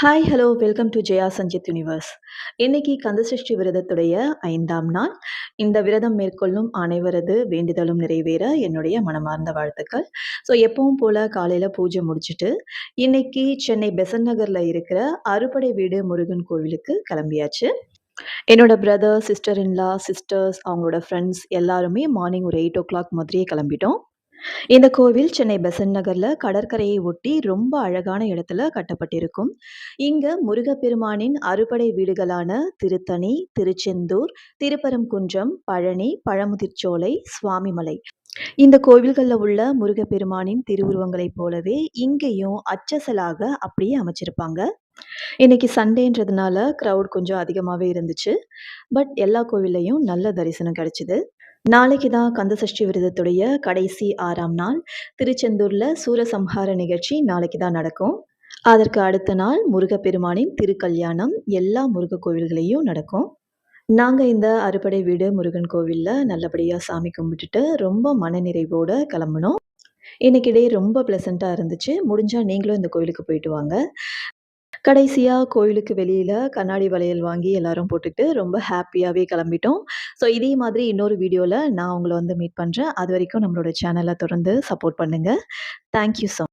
Hi hello welcome to Jaya Sanjith universe இன்னைக்கு கந்தசஷ்டி விரதத்துடைய ஐந்தாம் நாள். இந்த விரதம் மேற்கொள்ளும் அனைவரது வேண்டுதலும் நிறைவேற என்னுடைய மனமார்ந்த வாழ்த்துக்கள். ஸோ எப்பவும் போல் காலையில் பூஜை முடிச்சுட்டு இன்னைக்கு சென்னை பெசன் நகரில் இருக்கிற அறுபடை வீடு முருகன் கோவிலுக்கு கிளம்பியாச்சு. என்னோட brother sister in law sisters அவங்களோட ஃப்ரெண்ட்ஸ் எல்லாருமே மார்னிங் ஒரு எயிட் ஓ கிளாக் மாதிரியே கிளம்பிட்டோம். இந்த கோவில் சென்னை பெசன்ட் நகர்ல கடற்கரையை ஒட்டி ரொம்ப அழகான இடத்துல கட்டப்பட்டிருக்கும். இங்க முருகப்பெருமானின் அறுபடை வீடுகளான திருத்தணி திருச்செந்தூர் திருப்பரங்குன்றம் பழனி பழமுதிர்ச்சோலை சுவாமிமலை. இந்த கோவில்களில் உள்ள முருகப்பெருமானின் திருவுருவங்களைப் போலவே இங்கேயும் அச்சசலாக அப்படியே அமைச்சிருப்பாங்க. இன்னைக்கு சண்டேன்றதுனால க்ரௌட் கொஞ்சம் அதிகமாகவே இருந்துச்சு. பட் எல்லா கோவில்லையும் நல்ல தரிசனம் கிடச்சிது. நாளைக்கு தான் கந்தசஷ்டி விரதத்துடைய கடைசி ஆறாம் நாள் திருச்செந்தூரில் சூரசம்ஹார நிகழ்ச்சி நாளைக்கு தான் நடக்கும். அதற்கு அடுத்த நாள் முருகப்பெருமானின் திருக்கல்யாணம் எல்லா முருக கோவில்களையும் நடக்கும். நாங்கள் இந்த அறுபடை வீடு முருகன் கோவிலில் நல்லபடியாக சாமி கும்பிட்டுட்டு ரொம்ப மனநிறைவோடு கிளம்புனோம். இன்னைக்கிடையே ரொம்ப ப்ளசண்ட்டாக இருந்துச்சு. முடிஞ்சால் நீங்களும் இந்த கோவிலுக்கு போயிட்டு வாங்க. கடைசியாக கோயிலுக்கு வெளியில் கண்ணாடி வளையல் வாங்கி எல்லாரும் போட்டுட்டு ரொம்ப ஹாப்பியாகவே கிளம்பிட்டோம். ஸோ இதே மாதிரி இன்னொரு வீடியோவில் நான் உங்களை வந்து மீட் பண்ணுறேன் அது வரைக்கும் நம்மளோட சேனலை தொடர்ந்து சப்போர்ட் பண்ணுங்கள் தேங்க்யூ ஸோ